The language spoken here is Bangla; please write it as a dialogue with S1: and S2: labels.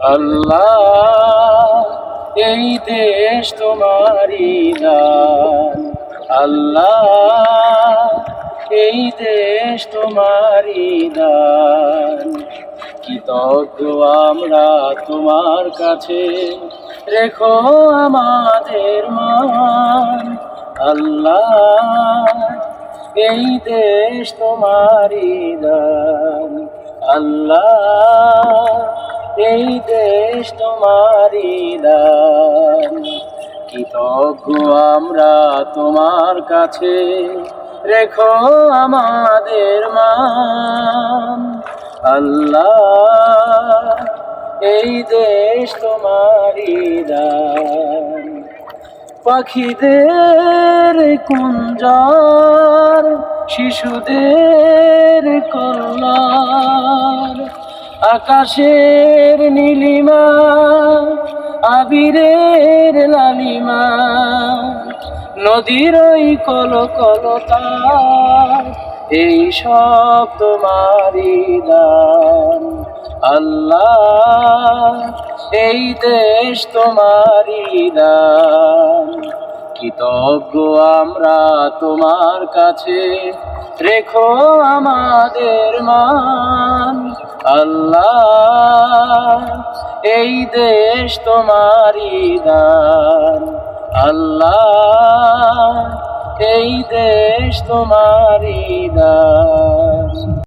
S1: আল্লাহ, এই দেশ তোমারই দান। আল্লাহ, এই দেশ তোমারই দান। কৃতজ্ঞ আমরা তোমার কাছে, রেখো আমাদের মান। আল্লাহ, এই দেশ তোমারই দান। আল্লাহ এই দেশ তোমারই দান। কৃতজ্ঞ আমরা তোমার কাছে, রেখো আমাদের মান। আল্লাহ, এই দেশ তোমারই দান। পাখিদের কুঞ্জার, শিশুদের কল্যাণ। আকাশের নীলিমা, আবিরের লালিমা, নদীর ওই কল কলতা এই সব তোমারই দান। আল্লাহ, এই দেশ তোমারই দান। কৃতজ্ঞ আমরা তোমার কাছে, রেখো আমাদের মান। আল্লাহ এই দেশ তোমারই দান। আল্লাহ এই দেশ তোমারই দান।